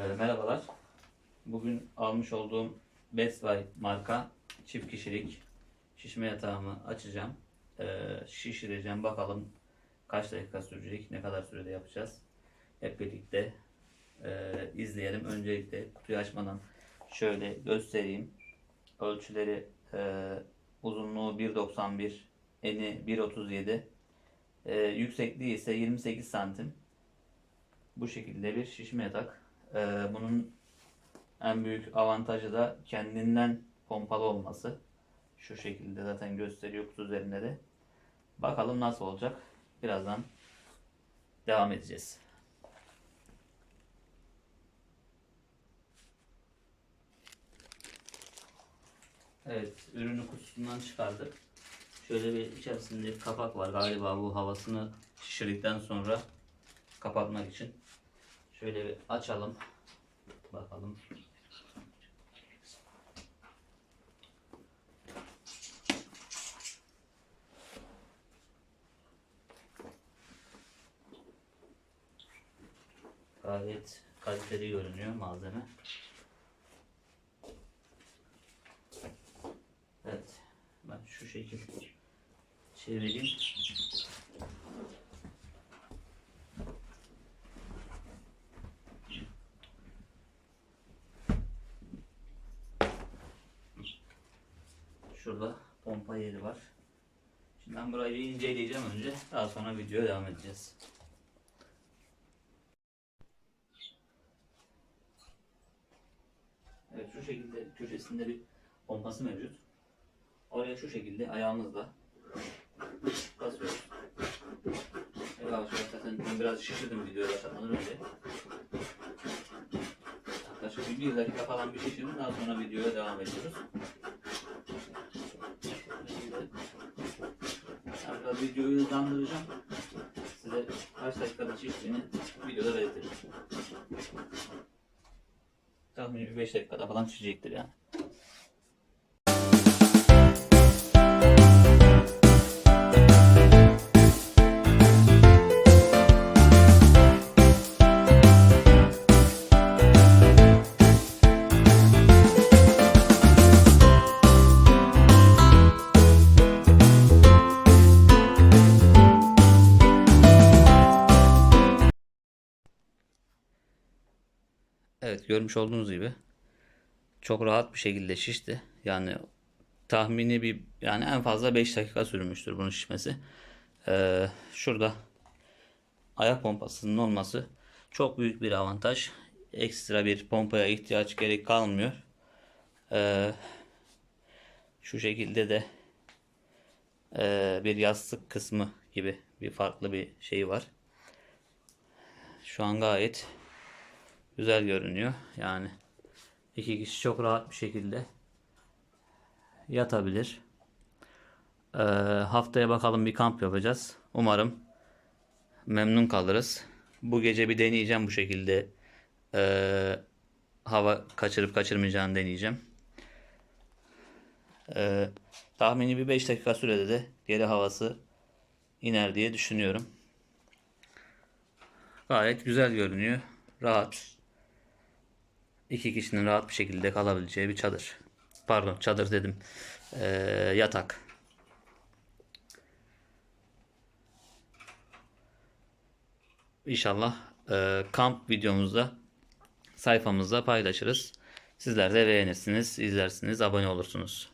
Ee, merhabalar. Bugün almış olduğum Best Buy marka çift kişilik şişme yatağımı açacağım. Ee, şişireceğim. Bakalım kaç dakika sürecek, ne kadar sürede yapacağız. Hep birlikte e, izleyelim. Öncelikle kutuyu açmadan şöyle göstereyim. Ölçüleri e, uzunluğu 1.91, eni 1.37, e, yüksekliği ise 28 santim. Bu şekilde bir şişme yatak. Ee, bunun en büyük avantajı da kendinden pompalı olması. Şu şekilde zaten gösteriyor kutu üzerinde de. Bakalım nasıl olacak. Birazdan devam edeceğiz. Evet, ürünü kutusundan çıkardık. Şöyle bir içerisinde bir kapak var. Galiba bu havasını şişirdikten sonra kapatmak için. Şöyle bir açalım. Bakalım. Gayet kaliteli görünüyor malzeme. Evet. Ben şu şekilde çevireyim. Şurada pompa yeri var. Şimdi ben burayı bir inceleyeceğim önce. Daha sonra videoya devam edeceğiz. Evet şu şekilde köşesinde bir pompası mevcut. Oraya şu şekilde ayağımızla basıyoruz. Yavaş yavaş zaten ben biraz şişirdim videoya başlamadan önce. Yaklaşık bir dakika falan bir şişirdim. Daha sonra videoya devam ediyoruz. Ben biraz videoyu hızlandıracağım. Size kaç dakikada çektiğini videoda belirtirim. Tahmini bir 5 dakikada falan çizecektir yani. Evet görmüş olduğunuz gibi çok rahat bir şekilde şişti. Yani tahmini bir yani en fazla 5 dakika sürmüştür bunun şişmesi. Ee, şurada ayak pompasının olması çok büyük bir avantaj. Ekstra bir pompaya ihtiyaç gerek kalmıyor. Ee, şu şekilde de e, bir yastık kısmı gibi bir farklı bir şey var. Şu an gayet güzel görünüyor. Yani iki kişi çok rahat bir şekilde yatabilir. Ee, haftaya bakalım bir kamp yapacağız. Umarım memnun kalırız. Bu gece bir deneyeceğim bu şekilde. Ee, hava kaçırıp kaçırmayacağını deneyeceğim. Ee, tahmini bir 5 dakika sürede de geri havası iner diye düşünüyorum. Gayet güzel görünüyor. Rahat. İki kişinin rahat bir şekilde kalabileceği bir çadır. Pardon çadır dedim. Ee, yatak. İnşallah e, kamp videomuzda sayfamızda paylaşırız. Sizler de beğenirsiniz, izlersiniz, abone olursunuz.